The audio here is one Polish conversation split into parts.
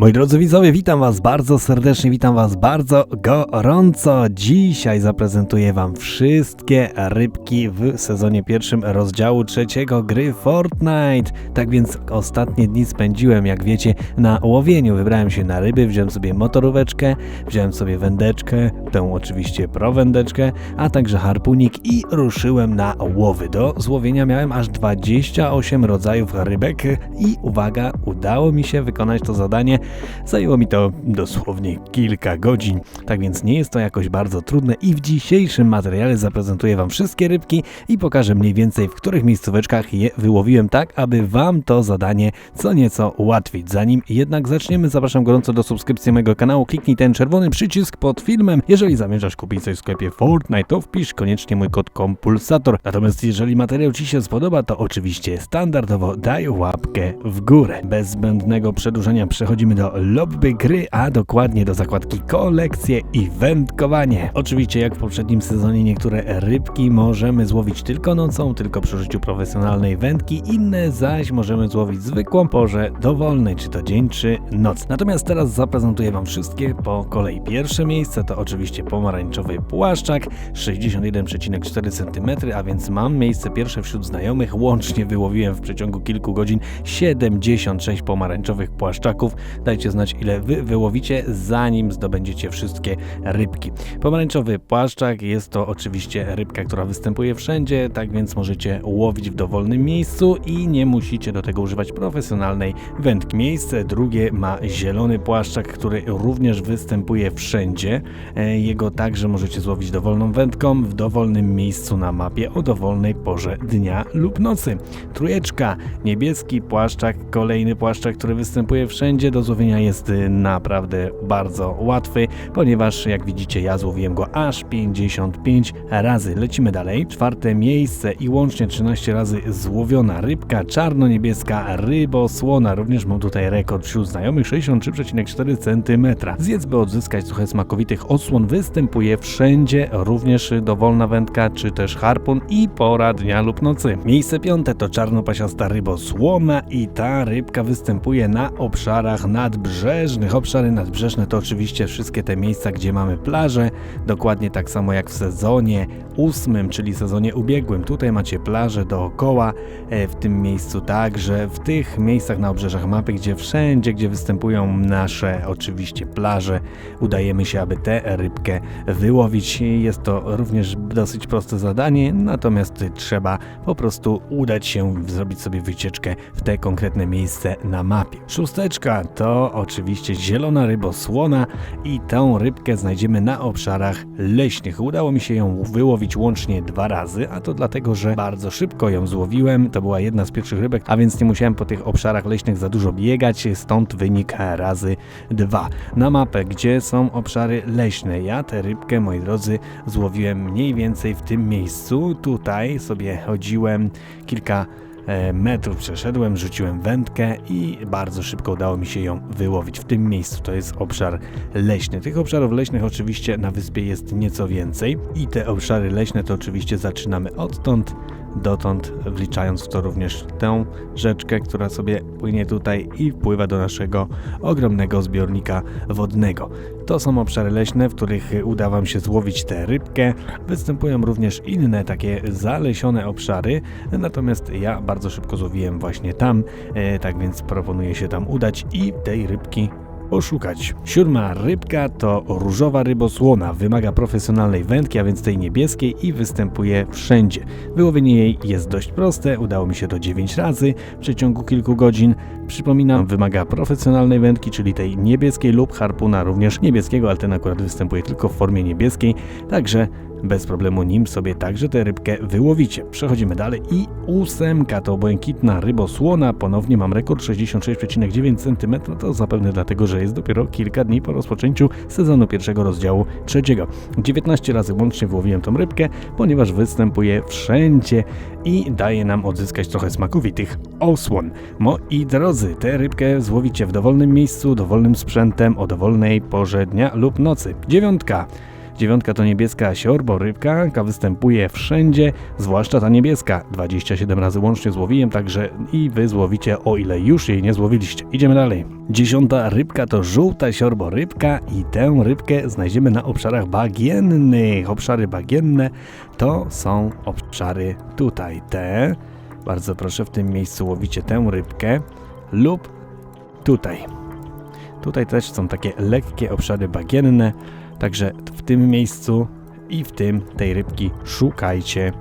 Moi drodzy widzowie, witam was bardzo serdecznie, witam was bardzo gorąco. Dzisiaj zaprezentuję wam wszystkie rybki w sezonie pierwszym rozdziału trzeciego gry Fortnite. Tak więc ostatnie dni spędziłem, jak wiecie, na łowieniu. Wybrałem się na ryby, wziąłem sobie motoróweczkę, wziąłem sobie wędeczkę, tę oczywiście prowędeczkę, a także harpunik i ruszyłem na łowy. Do złowienia miałem aż 28 rodzajów rybek i uwaga, udało mi się wykonać to zadanie Zajęło mi to dosłownie kilka godzin, tak więc nie jest to jakoś bardzo trudne i w dzisiejszym materiale zaprezentuję Wam wszystkie rybki i pokażę mniej więcej w których miejscóweczkach je wyłowiłem tak, aby Wam to zadanie co nieco ułatwić. Zanim jednak zaczniemy, zapraszam gorąco do subskrypcji mojego kanału, kliknij ten czerwony przycisk pod filmem. Jeżeli zamierzasz kupić coś w sklepie Fortnite, to wpisz koniecznie mój kod KOMPULSATOR. Natomiast jeżeli materiał Ci się spodoba, to oczywiście standardowo daj łapkę w górę. Bez zbędnego przedłużenia przechodzimy do lobby gry, a dokładnie do zakładki kolekcje i wędkowanie. Oczywiście jak w poprzednim sezonie niektóre rybki możemy złowić tylko nocą, tylko przy użyciu profesjonalnej wędki, inne zaś możemy złowić zwykłą porze dowolnej, czy to dzień, czy noc. Natomiast teraz zaprezentuję Wam wszystkie po kolei. Pierwsze miejsce to oczywiście pomarańczowy płaszczak, 61,4 cm, a więc mam miejsce pierwsze wśród znajomych. Łącznie wyłowiłem w przeciągu kilku godzin 76 pomarańczowych płaszczaków. Dajcie znać ile wy wyłowicie, zanim zdobędziecie wszystkie rybki. Pomarańczowy płaszczak jest to oczywiście rybka, która występuje wszędzie, tak więc możecie łowić w dowolnym miejscu i nie musicie do tego używać profesjonalnej wędki. Miejsce drugie ma zielony płaszczak, który również występuje wszędzie. E, Jego także możecie złowić dowolną wędką w dowolnym miejscu na mapie o dowolnej porze dnia lub nocy. Trójeczka, niebieski płaszczak, kolejny płaszczak, który występuje wszędzie. Do złowienia jest y, naprawdę bardzo łatwy, ponieważ jak widzicie ja złowiłem go aż 55 razy. Lecimy dalej. Czwarte miejsce i łącznie 13 razy złowiona rybka czarno-niebieska rybosłona. Również mam tutaj rekord wśród znajomych 63,4 cm. Zjedz by odzyskać trochę smakowitych odsłon występuje wszędzie, również dowolna wędka czy też harpun i pora dnia lub nocy. Miejsce piąte to czarnopasiasta rybosłona i ta rybka występuje na obszarach nadbrzeżnych. Obszary nadbrzeżne to oczywiście wszystkie te miejsca, gdzie mamy plaże, dokładnie tak samo jak w sezonie ósmym, czyli sezonie ubiegłym. Tutaj macie plaże dookoła, e, w tym miejscu także, w tych miejscach na obrzeżach mapy, gdzie wszędzie, gdzie występują nasze oczywiście plaże, udajemy się, aby tę rybkę wyłowić. Jest to również dosyć proste zadanie, natomiast trzeba po prostu udać się, zrobić sobie wycieczkę w te konkretne miejsce na mapie. Szósteczka to oczywiście zielona rybosłona i tę rybkę znajdziemy na obszarach leśnych. Udało mi się ją wyłowić łącznie dwa razy, a to dlatego, że bardzo szybko ją złowiłem. To była jedna z pierwszych rybek, a więc nie musiałem po tych obszarach leśnych za dużo biegać, stąd wynik razy dwa. Na mapę, gdzie są obszary leśne, ja tę rybkę, moi drodzy, złowiłem mniej więcej w tym miejscu. Tutaj sobie chodziłem kilka metrów przeszedłem, rzuciłem wędkę i bardzo szybko udało mi się ją wyłowić. W tym miejscu to jest obszar leśny. Tych obszarów leśnych oczywiście na wyspie jest nieco więcej i te obszary leśne to oczywiście zaczynamy odtąd dotąd, wliczając w to również tę rzeczkę, która sobie płynie tutaj i wpływa do naszego ogromnego zbiornika wodnego. To są obszary leśne, w których uda Wam się złowić tę rybkę. Występują również inne takie zalesione obszary, natomiast ja bardzo szybko złowiłem właśnie tam, e, tak więc proponuję się tam udać i tej rybki poszukać. Siódma rybka to różowa rybosłona. Wymaga profesjonalnej wędki, a więc tej niebieskiej i występuje wszędzie. Wyłowienie jej jest dość proste, udało mi się to 9 razy w przeciągu kilku godzin. Przypominam, wymaga profesjonalnej wędki, czyli tej niebieskiej lub harpuna również niebieskiego, ale ten akurat występuje tylko w formie niebieskiej, także bez problemu nim sobie także tę rybkę wyłowicie. Przechodzimy dalej i ósemka to błękitna rybosłona. Ponownie mam rekord 66,9 cm. To zapewne dlatego, że jest dopiero kilka dni po rozpoczęciu sezonu pierwszego rozdziału trzeciego. 19 razy łącznie wyłowiłem tą rybkę, ponieważ występuje wszędzie i daje nam odzyskać trochę smakowitych osłon. Moi drodzy, tę rybkę złowicie w dowolnym miejscu, dowolnym sprzętem, o dowolnej porze dnia lub nocy. Dziewiątka. Dziewiątka to niebieska siorborybka, jaka występuje wszędzie, zwłaszcza ta niebieska. 27 razy łącznie złowiłem, także i wy złowicie, o ile już jej nie złowiliście. Idziemy dalej. Dziesiąta rybka to żółta siorborybka i tę rybkę znajdziemy na obszarach bagiennych. Obszary bagienne to są obszary tutaj, te. Bardzo proszę, w tym miejscu łowicie tę rybkę lub tutaj. Tutaj też są takie lekkie obszary bagienne, także w tym miejscu i w tym tej rybki szukajcie.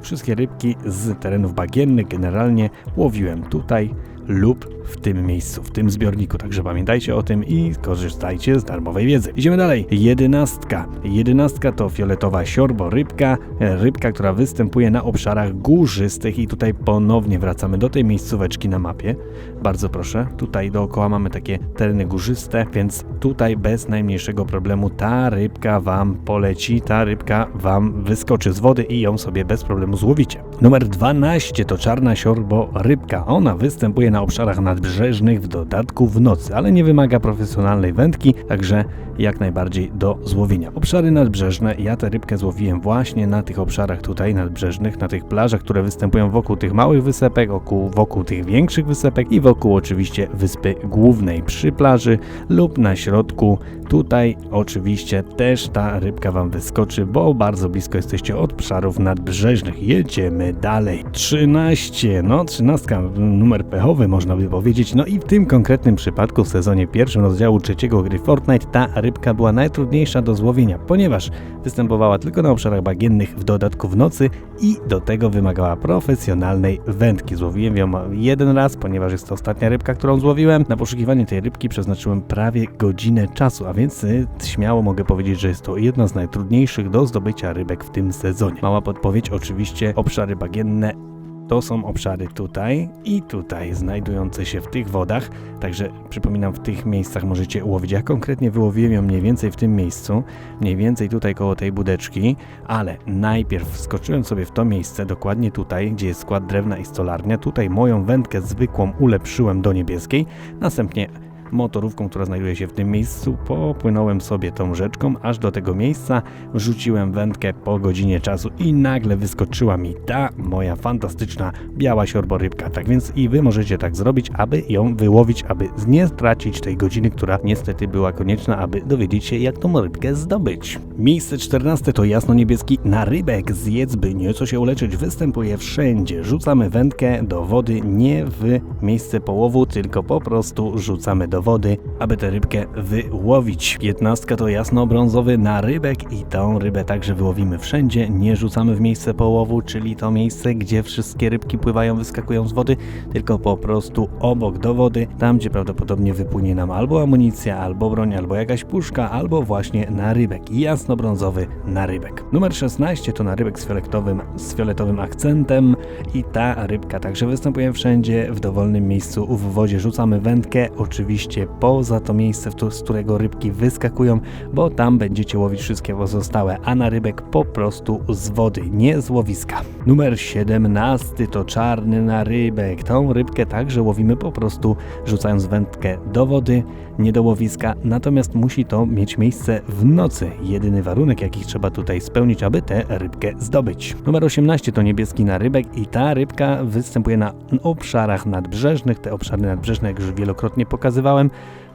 Wszystkie rybki z terenów bagiennych generalnie łowiłem tutaj lub w tym miejscu, w tym zbiorniku. Także pamiętajcie o tym i korzystajcie z darmowej wiedzy. Idziemy dalej. Jedenastka. Jedenastka to fioletowa siorborybka, e, rybka, która występuje na obszarach górzystych i tutaj ponownie wracamy do tej miejscóweczki na mapie. Bardzo proszę. Tutaj dookoła mamy takie tereny górzyste, więc tutaj bez najmniejszego problemu ta rybka wam poleci, ta rybka wam wyskoczy z wody i ją sobie bez problemu złowicie. Numer 12 to czarna siorborybka. Ona występuje na obszarach nadbrzeżnych, w dodatku w nocy, ale nie wymaga profesjonalnej wędki, także jak najbardziej do złowienia. Obszary nadbrzeżne, ja tę rybkę złowiłem właśnie na tych obszarach tutaj nadbrzeżnych, na tych plażach, które występują wokół tych małych wysepek, wokół, wokół tych większych wysepek i wokół oczywiście wyspy głównej przy plaży lub na środku. Tutaj oczywiście też ta rybka Wam wyskoczy, bo bardzo blisko jesteście od obszarów nadbrzeżnych. Jedziemy dalej. 13, no 13, numer pechowy można by powiedzieć. No i w tym konkretnym przypadku w sezonie pierwszym rozdziału trzeciego gry Fortnite ta rybka była najtrudniejsza do złowienia, ponieważ występowała tylko na obszarach bagiennych, w dodatku w nocy i do tego wymagała profesjonalnej wędki. Złowiłem ją jeden raz, ponieważ jest to ostatnia rybka, którą złowiłem. Na poszukiwanie tej rybki przeznaczyłem prawie godzinę czasu, a więc y, śmiało mogę powiedzieć, że jest to jedna z najtrudniejszych do zdobycia rybek w tym sezonie. Mała podpowiedź, oczywiście obszary bagienne to są obszary tutaj i tutaj, znajdujące się w tych wodach. Także przypominam, w tych miejscach możecie łowić. Ja konkretnie wyłowiłem ją mniej więcej w tym miejscu, mniej więcej tutaj koło tej budeczki, ale najpierw wskoczyłem sobie w to miejsce, dokładnie tutaj, gdzie jest skład drewna i stolarnia. Tutaj moją wędkę zwykłą ulepszyłem do niebieskiej, następnie motorówką, która znajduje się w tym miejscu, popłynąłem sobie tą rzeczką aż do tego miejsca, wrzuciłem wędkę po godzinie czasu i nagle wyskoczyła mi ta moja fantastyczna biała siorborybka. Tak więc i wy możecie tak zrobić, aby ją wyłowić, aby nie stracić tej godziny, która niestety była konieczna, aby dowiedzieć się jak tą rybkę zdobyć. Miejsce 14 to jasno-niebieski narybek. Zjedz, by nieco się uleczyć, występuje wszędzie. Rzucamy wędkę do wody, nie w miejsce połowu, tylko po prostu rzucamy do wody, aby tę rybkę wyłowić. 15 to jasno-brązowy narybek i tą rybę także wyłowimy wszędzie. Nie rzucamy w miejsce połowu, czyli to miejsce, gdzie wszystkie rybki pływają, wyskakują z wody, tylko po prostu obok do wody, tam gdzie prawdopodobnie wypłynie nam albo amunicja, albo broń, albo jakaś puszka, albo właśnie narybek. Jasno-brązowy narybek. Numer 16 to narybek z fioletowym, z fioletowym akcentem i ta rybka także występuje wszędzie, w dowolnym miejscu w wodzie. Rzucamy wędkę, oczywiście poza to miejsce, z którego rybki wyskakują, bo tam będziecie łowić wszystkie pozostałe, a na rybek po prostu z wody, nie z łowiska. Numer 17 to czarny narybek. Tą rybkę także łowimy po prostu rzucając wędkę do wody, nie do łowiska, natomiast musi to mieć miejsce w nocy. Jedyny warunek, jaki trzeba tutaj spełnić, aby tę rybkę zdobyć. Numer 18 to niebieski narybek i ta rybka występuje na obszarach nadbrzeżnych. Te obszary nadbrzeżne, jak już wielokrotnie pokazywałem,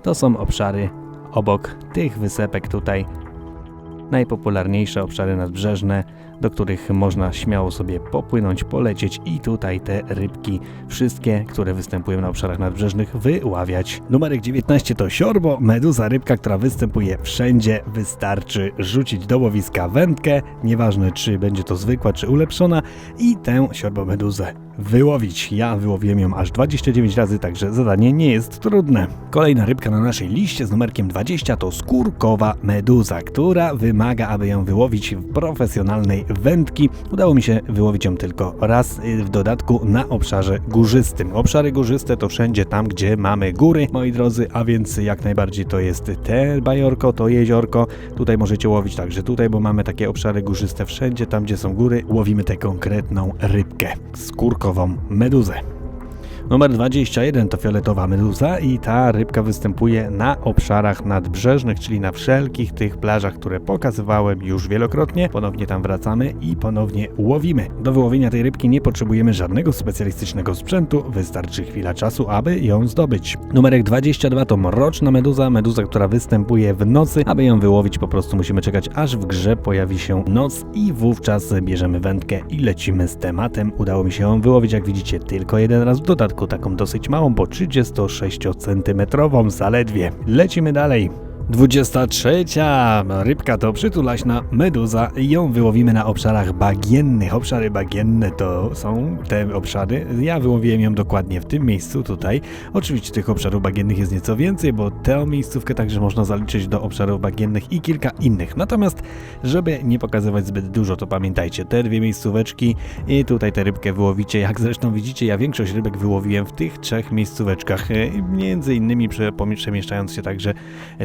to są obszary obok tych wysepek tutaj. Najpopularniejsze obszary nadbrzeżne, do których można śmiało sobie popłynąć, polecieć i tutaj te rybki, wszystkie, które występują na obszarach nadbrzeżnych, wyławiać. Numerek 19 to siorbo, meduza, rybka, która występuje wszędzie. Wystarczy rzucić do łowiska wędkę, nieważne czy będzie to zwykła, czy ulepszona i tę siorbo meduzę wyłowić. Ja wyłowiłem ją aż 29 razy, także zadanie nie jest trudne. Kolejna rybka na naszej liście z numerkiem 20 to skórkowa meduza, która wymaga, aby ją wyłowić w profesjonalnej wędki. Udało mi się wyłowić ją tylko raz, y, w dodatku na obszarze górzystym. Obszary górzyste to wszędzie tam, gdzie mamy góry, moi drodzy, a więc jak najbardziej to jest te bajorko, to jeziorko. Tutaj możecie łowić także tutaj, bo mamy takie obszary górzyste wszędzie, tam gdzie są góry, łowimy tę konkretną rybkę, skórkową meduzę. Numer 21 to fioletowa meduza i ta rybka występuje na obszarach nadbrzeżnych, czyli na wszelkich tych plażach, które pokazywałem już wielokrotnie. Ponownie tam wracamy i ponownie łowimy. Do wyłowienia tej rybki nie potrzebujemy żadnego specjalistycznego sprzętu, wystarczy chwila czasu, aby ją zdobyć. Numerek 22 to mroczna meduza, meduza, która występuje w nocy. Aby ją wyłowić po prostu musimy czekać aż w grze pojawi się noc i wówczas bierzemy wędkę i lecimy z tematem. Udało mi się ją wyłowić, jak widzicie, tylko jeden raz w dodatku, taką dosyć małą, bo 36 cm zaledwie. Lecimy dalej. 23. Rybka to przytulaśna meduza ją wyłowimy na obszarach bagiennych. Obszary bagienne to są te obszary. Ja wyłowiłem ją dokładnie w tym miejscu tutaj. Oczywiście tych obszarów bagiennych jest nieco więcej, bo tę miejscówkę także można zaliczyć do obszarów bagiennych i kilka innych. Natomiast, żeby nie pokazywać zbyt dużo, to pamiętajcie, te dwie miejscóweczki i tutaj tę rybkę wyłowicie. Jak zresztą widzicie, ja większość rybek wyłowiłem w tych trzech miejscóweczkach. E, Między innymi prze- przemieszczając się także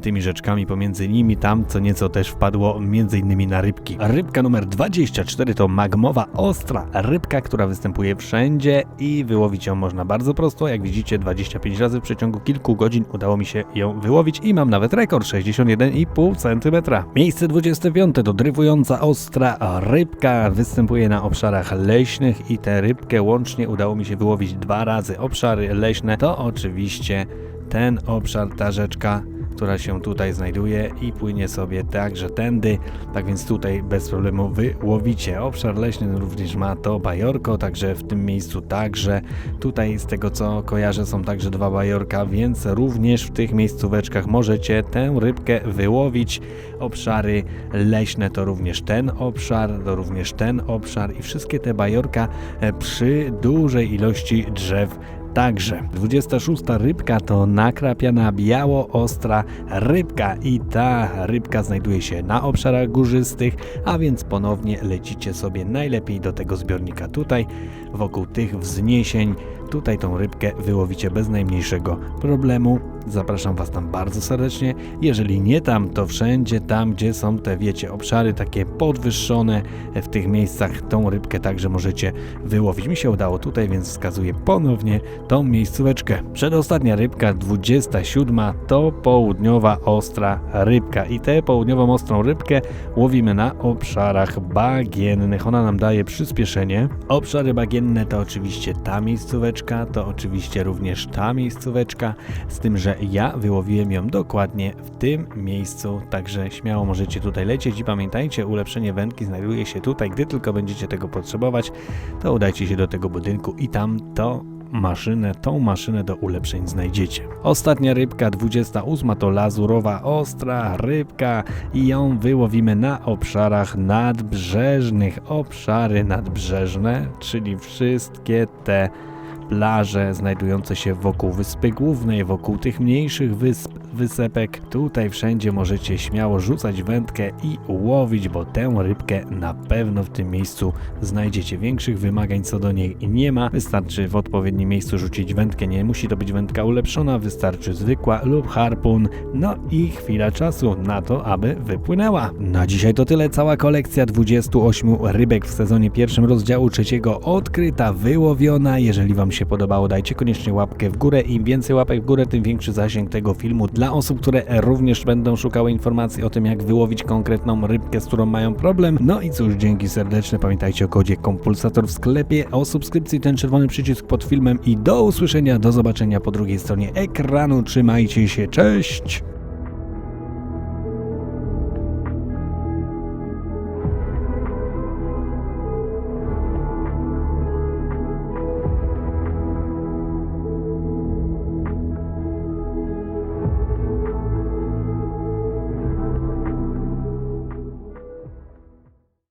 tymi rzeczkami pomiędzy nimi, tam co nieco też wpadło między innymi na rybki. Rybka numer 24 to magmowa ostra rybka, która występuje wszędzie i wyłowić ją można bardzo prosto. Jak widzicie 25 razy w przeciągu kilku godzin udało mi się ją wyłowić i mam nawet rekord 61,5 cm. Miejsce 25 to drywująca ostra rybka, występuje na obszarach leśnych i tę rybkę łącznie udało mi się wyłowić dwa razy. Obszary leśne to oczywiście ten obszar, ta rzeczka która się tutaj znajduje i płynie sobie także tędy, tak więc tutaj bez problemu wyłowicie. Obszar leśny również ma to bajorko, także w tym miejscu także. Tutaj z tego co kojarzę są także dwa bajorka, więc również w tych miejscóweczkach możecie tę rybkę wyłowić. Obszary leśne to również ten obszar, to również ten obszar i wszystkie te bajorka e, przy dużej ilości drzew Także 26 rybka to nakrapiana biało-ostra rybka i ta rybka znajduje się na obszarach górzystych, a więc ponownie lecicie sobie najlepiej do tego zbiornika tutaj, wokół tych wzniesień. Tutaj tą rybkę wyłowicie bez najmniejszego problemu. Zapraszam Was tam bardzo serdecznie. Jeżeli nie tam, to wszędzie tam, gdzie są te, wiecie, obszary takie podwyższone, w tych miejscach tą rybkę także możecie wyłowić. Mi się udało tutaj, więc wskazuję ponownie tą miejscóweczkę. Przedostatnia rybka, 27, to południowa ostra rybka. I tę południową ostrą rybkę łowimy na obszarach bagiennych. Ona nam daje przyspieszenie. Obszary bagienne to oczywiście ta to oczywiście również ta miejscóweczka, z tym, że ja wyłowiłem ją dokładnie w tym miejscu, także śmiało możecie tutaj lecieć i pamiętajcie, ulepszenie wędki znajduje się tutaj, gdy tylko będziecie tego potrzebować, to udajcie się do tego budynku i tam to maszynę, tą maszynę do ulepszeń znajdziecie. Ostatnia rybka, 28 to lazurowa ostra rybka i ją wyłowimy na obszarach nadbrzeżnych. Obszary nadbrzeżne, czyli wszystkie te plaże znajdujące się wokół wyspy głównej, wokół tych mniejszych wysp, wysepek. Tutaj wszędzie możecie śmiało rzucać wędkę i łowić, bo tę rybkę na pewno w tym miejscu znajdziecie. Większych wymagań co do niej nie ma. Wystarczy w odpowiednim miejscu rzucić wędkę. Nie musi to być wędka ulepszona, wystarczy zwykła lub harpun. No i chwila czasu na to, aby wypłynęła. Na dzisiaj to tyle. Cała kolekcja 28 rybek w sezonie pierwszym rozdziału trzeciego odkryta, wyłowiona. Jeżeli Wam się podobało, dajcie koniecznie łapkę w górę. Im więcej łapek w górę, tym większy zasięg tego filmu dla osób, które również będą szukały informacji o tym, jak wyłowić konkretną rybkę, z którą mają problem. No i cóż, dzięki serdeczne. Pamiętajcie o kodzie Kompulsator w sklepie, o subskrypcji, ten czerwony przycisk pod filmem i do usłyszenia, do zobaczenia po drugiej stronie ekranu. Trzymajcie się, cześć!